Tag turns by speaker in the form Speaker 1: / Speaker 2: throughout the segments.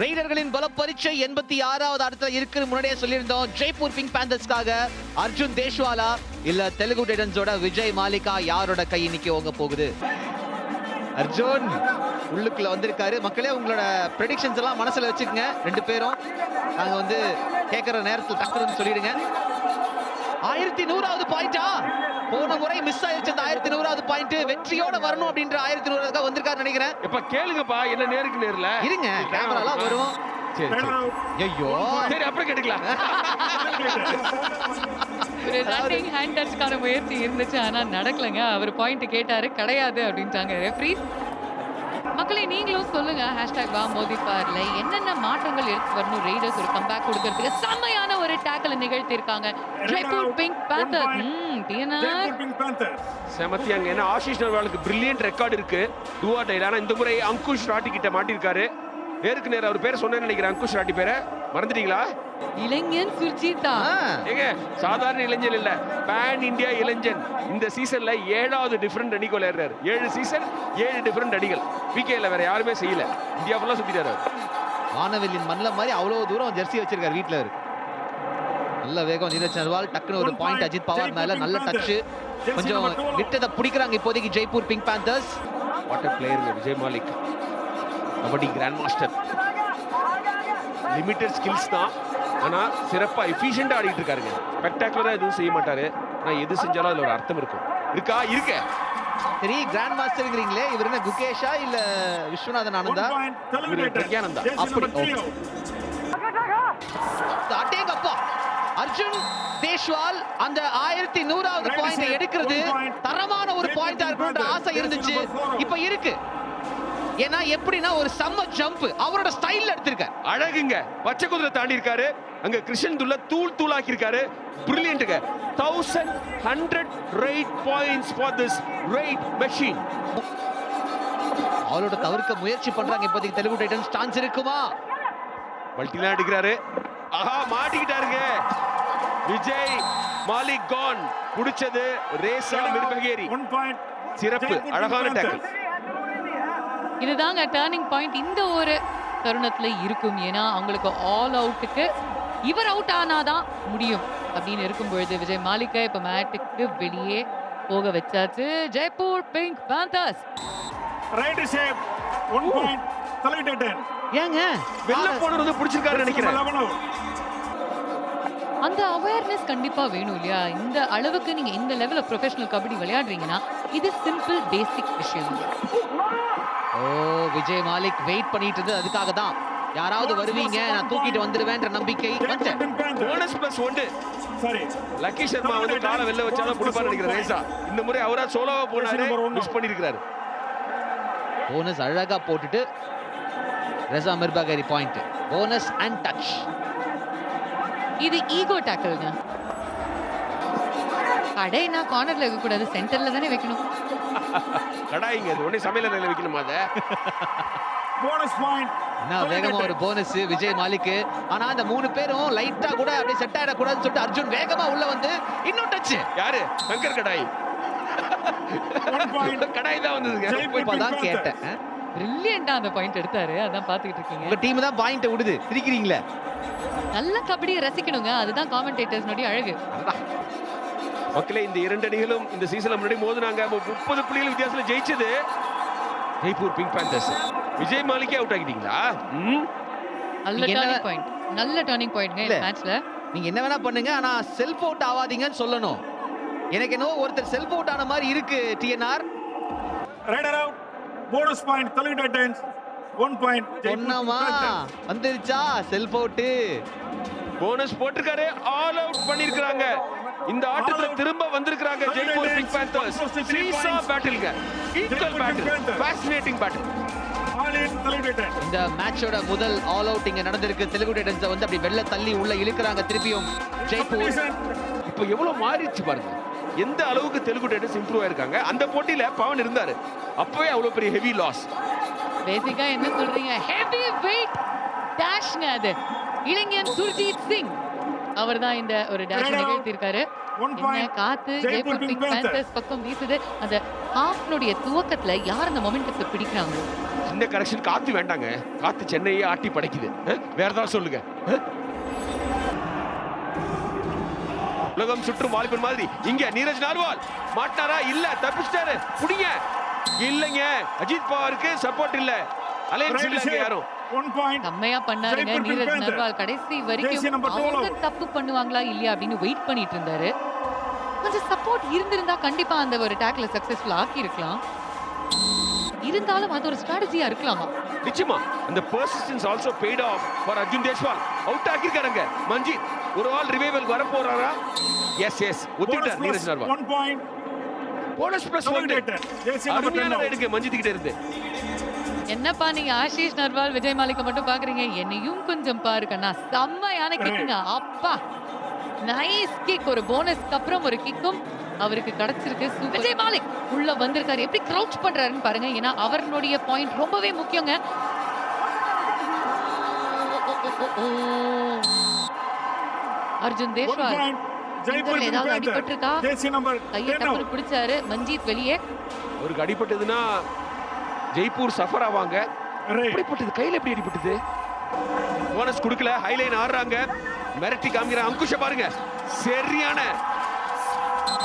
Speaker 1: ரெய்டர்களின் பல பரீட்சை எண்பத்தி ஆறாவது இடத்துல இருக்கு முன்னாடியே சொல்லியிருந்தோம். ஜெய்ப்பூர் பிங்க் பேந்தர்ஸ்க்காக அர்ஜுன் தேஷ்வாலா இல்ல தெலுங்கு டைட்டன்ஸோட விஜய் மாலிகா யாரோட கை இன்னைக்கு ஓங்க போகுது? அர்ஜுன் உள்ளுக்குள்ள வந்திருக்காரு. மக்களே உங்களோட ப்ரெடிக்ஷன்ஸ் எல்லாம் மனசுல வச்சுக்கோங்க. ரெண்டு பேரும் நாங்க வந்து கேட்கற நேரத்தில் டக்குன்னு சொல்லிடுங்க. ஆயிரத்தி நூறாவது பாயிண்டா போன முறை மிஸ் ஆயிடுச்சு பாயிண்ட் வெற்றியோட வரணும் அப்படின்ற ஆயிரத்தி நூறாவதுக்காக வந்திருக்காரு நினைக்கிறேன்.
Speaker 2: எப்ப கேளுங்கப்பா என்ன நேருக்கு நேர்ல?
Speaker 1: இருங்க கேமராலாம் வரும். ஐயோ
Speaker 2: சரி. அப்புறம் கேட்டுக்கலாம்.
Speaker 3: ஒரு ரன்னிங் ஹேண்ட் டச்சுக்கான முயற்சி இருந்துச்சு ஆனா நடக்கலங்க. அவர் பாயிண்ட் கேட்டாரு கிடையாது அப்படின்ட்டாங்க. ரெஃப்ரி மக்களே நீங்களும் சொல்லுங்க. ஹேஷ்டாக் வா மோதி பார்ல. என்னென்ன மாற்றங்கள் எடுத்து வரணும்? ரெய்டர்ஸ் ஒரு கம்பேக் கொடுக்கறதுக்கு செம்மையான ஒரு டேக்கல் நிகழ்த்தியிருக்காங்க. ஜெய்ப்பூர் பிங்க் பேந்தர் ம் டிஎன்ஆர்
Speaker 4: Panthers.
Speaker 2: செமத்தியாங்க ஏன்னா ஆஷிஷ் நர்வாலுக்கு பிரில்லியன்ட் ரெக்கார்டு இருக்கு டூ ஆர் டைல் ஆனா இந்த முறை அங்குஷ் ராட்டி கிட்ட மாட்டிருக்காரு நேருக்கு நேர் அவர் பேரை சொன்னேன்னு நினைக்கிறேன் அங்குஷ் ராட்டி பேரை. மறந்துட்டீங்களா?
Speaker 3: இளைஞன் சுர்ஜிதா
Speaker 2: ஏங்க சாதாரண இளைஞன் இல்ல. பேன் இந்தியா இளைஞன். இந்த சீசன்ல ஏழாவது டிஃபரெண்ட் அடிக்கு விளையாடுறாரு ஏழு சீசன் ஏழு டிஃபரெண்ட் அடிகள். பிகேல வேற யாருமே செய்யல. இந்தியா ஃபுல்லா சுத்திட்டாரு அவர்.
Speaker 1: வானவெளியின் மண்ணில் மாதிரி அவ்வளவு தூரம் ஜெர்சி வச்சிருக்காரு வீட்ல இருக்கு நல்ல வேகம் நீரஜ் நர்வால் டக்குனு ஒரு பாயிண்ட் அஜித் பவார் மேல நல்ல டச் கொஞ்சம் விட்டதை பிடிக்கிறாங்க இப்போதைக்கு ஜெய்ப்பூர் பிங்க் பேந்தர்ஸ்
Speaker 2: வாட்டர் பிளேயருங்க Vijay Malik. Kabaddi grand master limited skills தான். ஆனா சிறப்பா எஃபிஷியண்டா ஆடிட்டு இருக்காருங்க ஸ்பெக்டாகுலரா எதுவும் செய்ய மாட்டாரு. ஆனா எது செஞ்சாலும் அதுல ஒரு அர்த்தம் இருக்கும். இருக்கா? இருக்க.
Speaker 1: சரி கிராண்ட் மாஸ்டர்ங்கிறீங்களே இவர் என்ன குகேஷா இல்ல விஸ்வநாதன் ஆனந்தா?
Speaker 2: இவரு. பிரக்யானந்தா.
Speaker 1: அப்படி. அடேங்கப்பா அர்ஜுன் தேஷ்வால் அந்த ஆயிரத்தி நூறாவது பாயிண்ட் எடுக்கிறது. தரமான ஒரு பாயிண்டா
Speaker 4: four.
Speaker 1: ஆசை இருந்துச்சு. இப்ப இருக்கு. ஏன்னா எப்படின்னா ஒரு செம்ம ஜம்ப் அவரோட ஸ்டைல்ல எடுத்திருக்காரு.
Speaker 2: அழகுங்க. பச்சை குதிரை தாண்டி இருக்காரு அங்க கிருஷ்ணன் துள்ள தூள் தூளாக்கி இருக்காரு பிரில்லியன்ட்டுங்க thousand hundred raid points for this raid machine
Speaker 1: அவளோட தவிர்க்க முயற்சி பண்றாங்க. இப்போதைக்கு தெலுங்கு டைட்டன்ஸ் சான்ஸ் இருக்குமா?
Speaker 2: மல்டிலாம் அடிக்கிறாரு ஆஹா மாட்டிக்கிட்டாருங்க. விஜய் மாலிக் கான் புடிச்சது ரேசா மிர்பகேரி. சிறப்பு. அழகான. டேக்கிள்
Speaker 3: இதுதாங்க டேர்னிங் பாயிண்ட் இந்த ஒரு தருணத்துல இருக்கும். ஏன்னா அவங்களுக்கு ஆல் அவுட்டுக்கு இவர் அவுட் ஆனாதான் முடியும் அப்படின்னு இருக்கும் பொழுது விஜய் மாலிகா இப்ப மேட்டுக்கு வெளியே போக வச்சாச்சு. Jaipur pink panthers
Speaker 4: shape. One point. Telugu Titans.
Speaker 1: ஏங்க?
Speaker 2: வெளில போனது பிடிச்சிருக்காரு நினைக்கிறேன்.
Speaker 4: 11 out.
Speaker 3: அந்த அவேர்னஸ் கண்டிப்பா வேணும் இல்லையா? இந்த அளவுக்கு நீங்க இந்த லெவல் ப்ரொஃபஷனல் கபடி விளையாடுறீங்கன்னா இது சிம்பிள் பேசிக் விஷயம்.
Speaker 1: ஓ விஜய் மாலிக் வெயிட் பண்ணிட்டு இருந்தது அதுக்காக தான் யாராவது வருவீங்க நான் தூக்கிட்டு வந்துருவேன்ற நம்பிக்கை.
Speaker 2: போனஸ் பிளஸ் ஒன்று
Speaker 4: Sorry.
Speaker 2: லக்கி சர்மா வந்து காலை வெளில வச்சாலும் கொடுப்பாரு நினைக்கிறேன் ரேசா. இந்த முறை அவரா சோலோவா போனாரு மிஸ் பண்ணிருக்காரு
Speaker 1: போனஸ் அழகா போட்டுட்டு Reza Mirbagheri point bonus and touch
Speaker 3: இது ஈகோ டேக்கிள்ங்க கடைனா கார்னர்ல வைக்க கூடாது சென்டர்ல தானே வைக்கணும்.
Speaker 2: கடாயிங்க அது உடனே சமையல் அறையில வைக்கணுமா அதை?
Speaker 4: Bonus point.
Speaker 1: என்ன வேகமா ஒரு. போனஸ் விஜய் மாலிக் ஆனா அந்த மூணு பேரும் லைட்டா கூட அப்படியே செட் ஆயிடக்கூடாதுன்னு சொல்லிட்டு அர்ஜுன் வேகமா உள்ள வந்து இன்னும் டச்
Speaker 2: யாரு? சங்கர் கடாய். கடாய் தான் வந்ததுங்க.
Speaker 1: இப்பதான் கேட்டேன்.
Speaker 3: பிரில்லியண்டா அந்த பாயிண்ட் எடுத்தாரு. அதான் பாத்துக்கிட்டு இருக்கீங்க.
Speaker 1: உங்க டீம் தான் பாயிண்ட் விடுது. சிரிக்கிறீங்களே?
Speaker 3: நல்ல கபடியை ரசிக்கணுங்க. அதுதான் காமெண்டேட்டர்ஸ்னுடைய அழகு.
Speaker 2: மக்களே இந்த இரண்டு அணிகளும் இந்த சீசன்ல முன்னாடி மோதுனாங்க. முப்பது புள்ளிகள் வித்தியாசத்துல ஜெயிச்சது ஜெய்ப்பூர் பிங்க் பேந்தர்ஸ் விஜய் மாலிக்கே அவுட் ஆகிட்டீங்களா? ம்?
Speaker 3: நல்ல
Speaker 1: என்ன-
Speaker 3: டர்னிங் பாயிண்ட் நல்ல டர்னிங் பாயிண்ட்ங்க இந்த. மேட்ச்ல
Speaker 1: நீங்க என்ன வேணா பண்ணுங்க ஆனா செல்ஃப் அவுட் ஆவாதீங்கன்னு சொல்லணும். எனக்கு என்னவோ ஒருத்தர் செல்ஃப் அவுட் ஆன மாதிரி இருக்கு TNR
Speaker 4: point. Telugu Titans. One point. Jaipur Pink
Speaker 1: சொன்னமா
Speaker 4: Panthers.
Speaker 1: வந்துருச்சா? செல்ஃப் அவுட்
Speaker 2: போனஸ் போட்டிருக்காரு. ஆல் அவுட் பண்ணிருக்காங்க இந்த ஆட்டத்துல திரும்ப வந்திருக்காங்க ஜெய்ப்பூர் பிங்க் பேந்தர்ஸ் சீசா பேட்டில்ங்க ஈக்குவல் பேட்டில் ஃபேசினேட்டிங் பேட்டில்.
Speaker 1: இந்த மேட்சோட முதல் ஆல் அவுட் இங்க நடந்திருக்கு. தெலுங்கு டைட்டன்ஸ் வந்து அப்படி வெள்ள தள்ளி உள்ள இழுக்குறாங்க திருப்பியும் ஜெய்ப்பூர்.
Speaker 2: இப்போ எவ்வளவு மாறிடுச்சு பாருங்க. எந்த அளவுக்கு தெலுங்கு டைட்டன்ஸ் இம்ப்ரூவ் ஆயிருக்காங்க? அந்த போட்டியில பவன் இருந்தாரு. அப்பவே அவ்வளவு பெரிய ஹெவி லாஸ்
Speaker 3: பேசிக்கா என்ன சொல்றீங்க? ஹெவி வெயிட் டேஷ்ங்க அது. இளைஞன் சுர்ஜித் சிங் அவர்தான் இந்த ஒரு டேஷ். நிகழ்த்தியிருக்காரு. காத்து
Speaker 4: ஜெய்ப்பூர்
Speaker 3: பிங்க். பேந்தர்ஸ் பக்கம் வீசுது. அந்த ஹாஃப்னுடைய துவக்கத்துல யார் அந்த மொமெண்டத்தை பிடிக்கிறாங்களோ
Speaker 2: சின்ன கரெக்ஷன் காத்து வேண்டாங்க. காத்து சென்னையே ஆட்டி படைக்குது. வேற ஏதாவது சொல்லுங்க? உலகம் சுற்றும் வாலிபன் மாதிரி. இங்க நீரஜ் நார்வால். மாட்டாரா? இல்ல. தப்பிச்சிட்டாரு. புடிங்க. இல்லைங்க. அஜித் பவாருக்கு சப்போர்ட் இல்ல. அலையன்ஸ் இல்ல இங்க யாரும்.
Speaker 3: செம்மையா
Speaker 4: Pink
Speaker 3: நீரஜ். நர்வால் கடைசி வரைக்கும்
Speaker 4: number 12
Speaker 3: அவங்க
Speaker 4: out.
Speaker 3: தப்பு பண்ணுவாங்களா இல்லையா அப்படின்னு வெயிட் பண்ணிட்டு இருந்தாரு. கொஞ்சம் சப்போர்ட் இருந்திருந்தா கண்டிப்பா அந்த ஒரு டேக்ல சக்சஸ்ஃபுல் ஆக்கி இருக்கலாம் இருந்தாலும் அது ஒரு ஸ்ட்ராட்டஜியா இருக்கலாமா?
Speaker 2: நிச்சயமா. அந்த persistence also paid off for Arjun Deshwal out ஆக்கிருக்காருங்க Manjeet ஒரு ஆல் ரிவைவல் வர போறாரா yes yes ஒத்துக்கிட்டார் Neeraj Narwal.
Speaker 4: point.
Speaker 2: Bonus plus one
Speaker 4: Consolidated. Jersey number 10
Speaker 2: அருமையான மஞ்சித் கிட்ட இருந்து.
Speaker 3: என்னப்பா நீங்க ஆஷிஷ் நர்வால் விஜய் மாலிக்க மட்டும் பாக்குறீங்க? என்னையும் கொஞ்சம் பாருக்கண்ணா செம்மையான கிக்குங்க. அப்பா நைஸ் கிக் ஒரு போனஸ்க்கு அப்புறம் ஒரு கிக்கும் அவருக்கு கிடைச்சிருக்கு. விஜய் மாலிக். உள்ள வந்திருக்காரு. எப்படி க்ரௌச் பண்றாருன்னு பாருங்க. ஏன்னா அவருடைய பாயிண்ட் ரொம்பவே முக்கியங்க. அர்ஜுன் தேஷ்வால். ஏதாவது. அடிபட்டிருக்கா? கையை
Speaker 4: 10 out.
Speaker 3: டப்புனு பிடிச்சாரு. மஞ்சீத் வெளியே.
Speaker 2: ஒரு அடிபட்டதுன்னா ஜெய்ப்பூர் சஃபர் ஆவாங்க. எப்படிப்பட்டது? கையில எப்படி அடிபட்டது? போனஸ் கொடுக்கல ஹைலைன் ஆடுறாங்க. மிரட்டி காமிக்கிற அங்குஷ பாருங்க. சரியான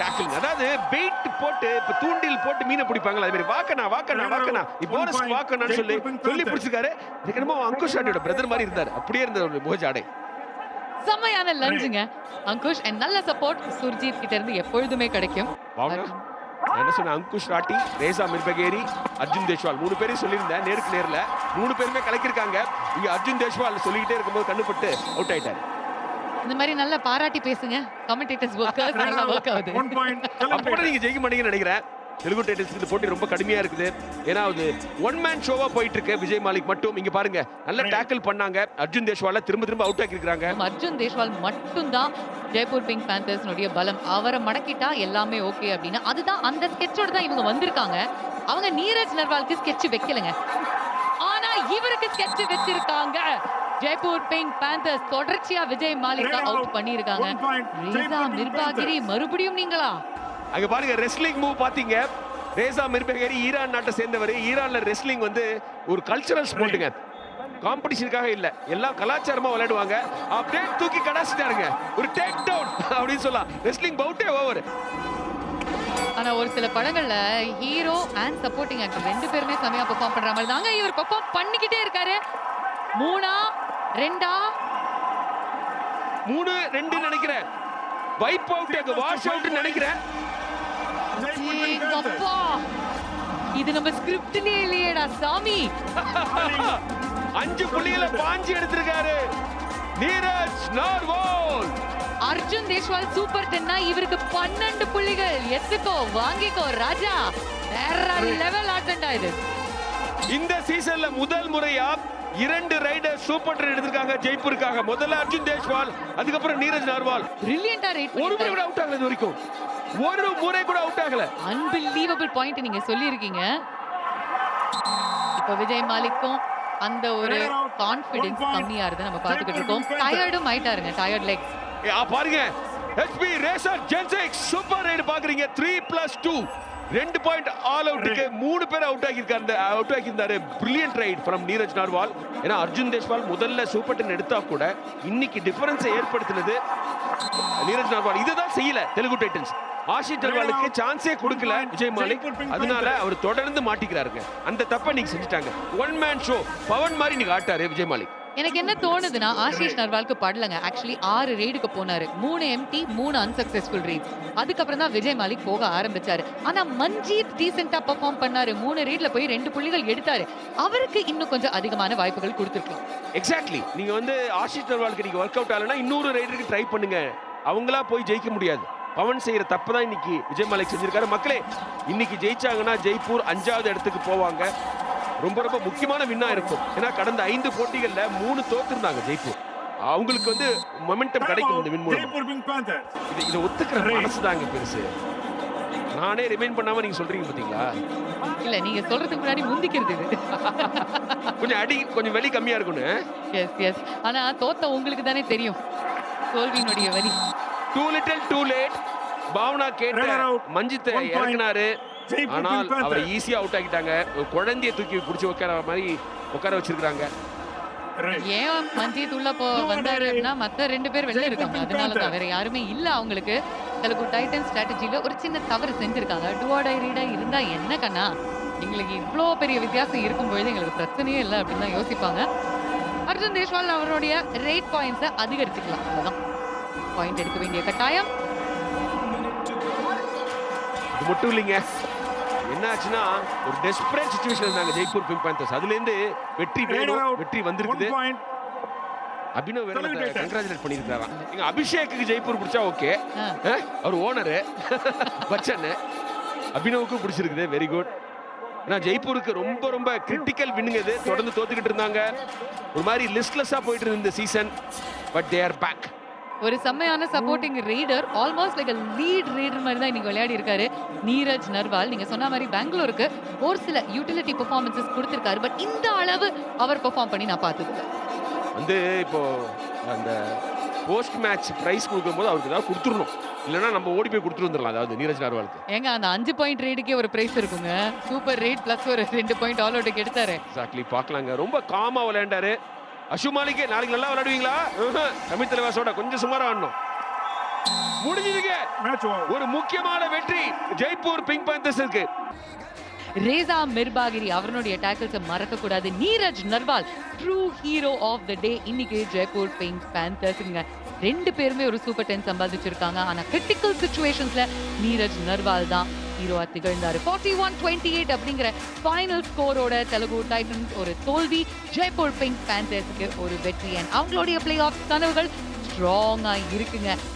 Speaker 2: டேக்கிள் அதாவது பெயிட் போட்டு இப்ப தூண்டில் போட்டு மீனை பிடிப்பாங்களா அது மாதிரி வாக்கனா வாக்கனா வாக்கனா போனஸ் வாக்கனான்னு சொல்லி சொல்லி பிடிச்சிருக்காரு. என்னமோ அங்குஷ் ஆடியோட பிரதர் மாதிரி இருந்தார். அப்படியே இருந்த ஒரு முகஜாடை.
Speaker 3: செம்மையான லஞ்சுங்க அங்குஷ் நல்ல சப்போர்ட் சுர்ஜித் கிட்ட இருந்து எப்பொழுதுமே கிடைக்கும்.
Speaker 2: என்ன சொன்னேன் அங்குஷ் ராட்டி ரேசா மிர்பகேரி அர்ஜுன் தேஷ்வால். மூணு பேரையும் சொல்லியிருந்தேன் நேருக்கு நேர்ல. மூணு பேருமே கலக்கிருக்காங்க இங்க அர்ஜுன் தேஷ்வால் சொல்லிக்கிட்டே இருக்கும்போது கண்ணுப்பட்டு அவுட் ஆயிட்டாரு.
Speaker 3: இந்த மாதிரி நல்ல பாராட்டி பேசுங்க. கமெண்டேட்டர்ஸ் ஒர்க்கர்ஸ் நல்லா ஒர்க் ஆகுது.
Speaker 4: One point.
Speaker 2: அப்ப கூட நீங்க ஜெயிக்க மாட்டீங்கன்னு நினைக்கிறேன். தெலுங்கு டைட்டல்ஸ்க்கு இந்த போட்டி ரொம்ப கடுமையா இருக்குது. ஏன்னா அது ஒன் மேன் ஷோவா போயிட்டு இருக்கு விஜய் மாலிக் மட்டும். இங்க பாருங்க நல்ல டேக்கிள் பண்ணாங்க. அர்ஜுன் தேஷ்வால திரும்ப திரும்ப அவுட் ஆக்கி இருக்காங்க
Speaker 3: நம்ம அர்ஜுன் தேஷ்வால் மட்டும்தான் ஜெய்ப்பூர் பிங்க் பேந்தர்ஸ்னுடைய பலம். அவரை மடக்கிட்டா எல்லாமே ஓகே அப்படின்னு அதுதான் அந்த ஸ்கெட்சோட தான் இவங்க வந்திருக்காங்க. அவங்க நீரஜ் நர்வாலுக்கு ஸ்கெட்ச் வைக்கலங்க. ஆனா இவருக்கு ஸ்கெட்ச் வச்சிருக்காங்க. ஜெய்ப்பூர் பிங்க் பேந்தர்ஸ் தொடர்ச்சியா விஜய் மாலிகா அவுட். ரீசா
Speaker 4: Pink
Speaker 3: மிர்பாகிரி மறுபடியும் நீங்களா?
Speaker 2: அங்க பாருங்க ரெஸ்லிங் மூவ் பாத்தீங்க. ரேசா மிர்பகேரி ஈரான் நாட்டை சேர்ந்தவர். ஈரான்ல ரெஸ்லிங் வந்து ஒரு கல்ச்சரல் ஸ்போர்ட்டுங்க காம்படிஷனுக்காக இல்ல. எல்லாம் கலாச்சாரமா விளையாடுவாங்க. அப்படியே தூக்கி கடாசிட்டாருங்க. ஒரு டேக் டவுன் அப்படின்னு சொல்லலாம். ரெஸ்லிங் பவுட்டே ஓவர்
Speaker 3: ஆனா ஒரு சில படங்கள்ல ஹீரோ அண்ட் சப்போர்ட்டிங் ஆக்டர் ரெண்டு பேருமே செமையா பெர்ஃபார்ம் பண்ற மாதிரி தாங்க இவர் பெர்ஃபார்ம் பண்ணிக்கிட்டே இருக்காரு. மூணா ரெண்டா?
Speaker 2: மூணு ரெண்டு நினைக்கிறேன். வைப் அவுட் வாஷ் அவுட் நினைக்கிறேன்.
Speaker 3: அப்பா இது நம்ம ஸ்கிரிப்ட்லயே இல்லையேடா சாமி.
Speaker 2: அஞ்சு புள்ளிகளை பாஞ்சு எடுத்திருக்காரு. நீரஜ் நார்வால்.
Speaker 3: அர்ஜுன் தேஷ்வால் சூப்பர் டென்னா இவருக்கு பன்னெண்டு புள்ளிகள். எத்துக்கோ வாங்கிக்கோ ராஜா. வேற லெவல் ஆட்டண்டா இது.
Speaker 2: இந்த சீசன்ல முதல் முறையா இரண்டு ரைடர் சூப்பர் டென் எடுத்திருக்காங்க ஜெய்ப்பூருக்காக. முதல்ல அர்ஜுன் தேஷ்வால் அதுக்கப்புறம் நீரஜ் நார்வால்.
Speaker 3: பிரில்லியண்டா ரேட்
Speaker 2: ஒரு முறை கூட அவுட் ஆகல இது வரைக்கும். ஒரு முறை கூட அவுட் ஆகல.
Speaker 3: அன்பிலீவபிள் பாயிண்ட் நீங்க சொல்லியிருக்கீங்க. இப்ப விஜய் மாலிக்கும் அந்த ஒரு கான்ஃபிடன்ஸ் கம்மியா இருந்து நம்ம பார்த்துக்கிட்டு இருக்கோம். டயர்டும் ஆயிட்டாருங்க டயர்ட் லெக்ஸ்
Speaker 2: பாருங்க. ஹெச்பி ரேசர் ஜென்செக்ஸ் சூப்பர் ரைடு பாக்குறீங்க. த்ரீ பிளஸ் டூ ரெண்டு பாயிண்ட் ஆல் அவுட்டுக்கு மூணு பேர் அவுட் ஆகியிருக்காரு. Out ஆகியிருந்தாரு brilliant raid from Neeraj Narwal ஏன்னா அர்ஜுன் தேஷ்வால் முதல்ல சூப்பர் டென் எடுத்தா கூட இன்னைக்கு டிஃபரன்ஸை ஏற்படுத்தினது நீரஜ் நார்வால் இதுதான் செய்யல தெலுங்கு டைட்டன்ஸ் ஆஷிஷ் நர்வாலுக்கு சான்ஸே கொடுக்கல விஜய் மாலிக். அதனால அவர் தொடர்ந்து மாட்டிக்கிறாருங்க. அந்த தப்பை நீங்க செஞ்சுட்டாங்க. ஒன் மேன் ஷோ பவன் மாதிரி நீங்க ஆட்டாரு விஜய் மாலிக்.
Speaker 3: எனக்கு என்ன தோணுதுன்னா ஆஷிஷ் நர்வாலுக்கு படலங்க. ஆக்சுவலி ஆறு ரெய்டுக்கு போனாரு. மூணு எம்டி மூணு அன்சக்சஸ்ஃபுல் ரெய்ட்ஸ் அதுக்கப்புறம் தான் விஜய் மாலிக் போக ஆரம்பிச்சாரு. ஆனா மஞ்சீத் டீசெண்டா பெர்ஃபார்ம் பண்ணாரு. மூணு ரீட்ல போய் ரெண்டு புள்ளிகள் எடுத்தாரு. அவருக்கு இன்னும் கொஞ்சம் அதிகமான வாய்ப்புகள் கொடுத்துருக்கலாம்.
Speaker 2: எக்ஸாக்ட்லி நீங்க வந்து ஆஷிஷ் நர்வாலுக்கு நீங்க ஒர்க் அவுட் ஆகலனா இன்னொரு ரைடருக்கு ட்ரை பண்ணுங்க. அவங்களா போய் ஜெயிக்க முடியாது. பவன் செய்யற தப்பு தான் இன்னைக்கு விஜய் மாலிக் செஞ்சிருக்காரு. மக்களே இன்னைக்கு ஜெயிச்சாங்கன்னா ஜெய்ப்பூர் அஞ்சாவது இடத்துக்கு போவாங்க. ரொம்ப ரொம்ப முக்கியமான வின்னா இருக்கும். ஏன்னா கடந்த ஐந்து போட்டிகள்ல மூணு தோத்துருந்தாங்க ஜெய்ப்பூர். அவங்களுக்கு வந்து மொமெண்டம் கிடைக்கும் இந்த வின் மூலம். இது இதை ஒத்துக்கிற மனசு தாங்க பெருசு. நானே ரிமைண்ட் பண்ணாம நீங்க சொல்றீங்க பாத்தீங்களா?
Speaker 3: இல்ல நீங்க சொல்றதுக்கு முன்னாடி முந்திக்கிறது இது.
Speaker 2: கொஞ்சம் அடி கொஞ்சம் வெளி கம்மியா இருக்கும்னு
Speaker 3: எஸ் எஸ் ஆனா தோத்த உங்களுக்கு தானே தெரியும். தோல்வியினுடைய வலி.
Speaker 2: டூ லிட்டில் டூ லேட் பாவனா கேட்ட. மஞ்சித்தை. இறக்குனாரு. ஆனால். அவரை ஈஸியா அவுட் ஆக்கிட்டாங்க. ஒரு குழந்தைய தூக்கி பிடிச்சி உட்கார மாதிரி உட்கார வச்சிருக்காங்க.
Speaker 3: ஏன் மஞ்சித் உள்ள போ வந்தாரு அப்படின்னா மத்த ரெண்டு பேர் வெளில இருக்காங்க. அதனால தான் வேற யாருமே இல்ல அவங்களுக்கு. தெலுங்கு டைட்டன் ஸ்ட்ராட்டஜில ஒரு சின்ன தவறு செஞ்சிருக்காங்க. டுவாடை ரீடா இருந்தா என்ன கண்ணா? எங்களுக்கு இவ்ளோ பெரிய வித்தியாசம் இருக்கும் பொழுது எங்களுக்கு பிரச்சனையே இல்லை அப்படின்னு தான் யோசிப்பாங்க. அர்ஜுன் தேஷ்வால் அவருடைய ரேட் பாயிண்ட்ஸை அதிகரிச்சுக்கலாம். அவ்வளவுதான். பாயிண்ட் எடுக்க வேண்டிய கட்டாயம்.
Speaker 2: மட்டும் இல்லைங்க. என்ன ஆச்சுன்னா ஒரு டெஸ்பரேட் சுச்சுவேஷன் இருந்தாங்க ஜெய்ப்பூர் பிங்க் பேந்தர்ஸ் அதுல இருந்து வெற்றி வேணும். வெற்றி வந்திருக்குது. அபினவ் வேற. கங்க்ராச்சுலேட் பண்ணியிருக்காராம் எங்க அபிஷேக்கு ஜெய்ப்பூர் பிடிச்சா ஓகே.
Speaker 3: ஆ.
Speaker 2: அவர் ஓனரு. பச்சன் அபினவுக்கும் பிடிச்சிருக்குது வெரி குட் ஏன்னா ஜெய்ப்பூருக்கு ரொம்ப ரொம்ப கிரிட்டிக்கல் வின்னுங்க இது. தொடர்ந்து தோத்துக்கிட்டு இருந்தாங்க. ஒரு மாதிரி லிஸ்ட்லெஸ்ஸாக போயிட்டு இருந்த season but they are back
Speaker 3: ஒரு செம்மையான supporting raider almost like lead raider மாதிரி தான் இன்னைக்கு விளையாடி இருக்காரு. நீரஜ் நர்வால். நீங்க சொன்ன மாதிரி பெங்களூருக்கு ஒரு சில யூட்டிலிட்டி பெர்ஃபார்மன்சஸ் கொடுத்திருக்காரு. பட் இந்த அளவு அவர் பெர்ஃபார்ம் பண்ணி நான் பார்த்தது
Speaker 2: வந்து இப்போ அந்த போஸ்ட் மேட்ச் ப்ரைஸ் கொடுக்கும்போது அவருக்கு ஏதாவது கொடுத்துடணும். இல்லைன்னா நம்ம ஓடி போய் கொடுத்துட்டு அதாவது நீரஜ் நார்வாலுக்கு.
Speaker 3: ஏங்க அந்த அஞ்சு பாயிண்ட் ரேடுக்கே ஒரு பிரைஸ் இருக்குங்க. சூப்பர் ரேட் பிளஸ் ஒரு ரெண்டு பாயிண்ட் ஆல் அவுட்டுக்கு எடுத்தாரு.
Speaker 2: எக்ஸாக்ட்லி பார்க்கலாங்க. ரொம்ப காமா விளையாண்டாரு. அஷு மாலிகே நாளைக்கு நல்லா விளையாடுவீங்களா. தமிழ் தலைவாசோட கொஞ்சம் சுமாரா ஆடணும். முடிஞ்சதுங்க. ஒரு முக்கியமான வெற்றி. ஜெய்ப்பூர் பிங்க் பேந்தர்ஸுக்கு.
Speaker 3: ரேசா மிர்பாகிரி அவருடைய டேக்கிள்ஸை மறக்க கூடாது Neeraj Narwal true hero of the day இன்னைக்கு ஜெய்ப்பூர் பிங்க் பேந்தர்ஸ்ங்க. ரெண்டு பேருமே ஒரு சூப்பர் டென் சம்பாதிச்சிருக்காங்க. ஆனா கிரிட்டிக்கல் சுச்சுவேஷன்ஸ்ல நீரஜ் நர்வால் தான். ஹீரோவா திகழ்ந்தார் ஃபார்ட்டி ஒன் டுவெண்ட்டி எயிட் அப்படிங்கிற ஃபைனல் ஸ்கோரோட தெலுங்கு டைட்டன்ஸ் ஒரு தோல்வி. ஜெய்ப்பூர் பிங்க் பேந்தர்ஸ்க்கு ஒரு வெற்றி. அண்ட் அவங்களுடைய பிளே ஆஃப் கனவுகள் ஸ்ட்ராங்கா இருக்குங்க.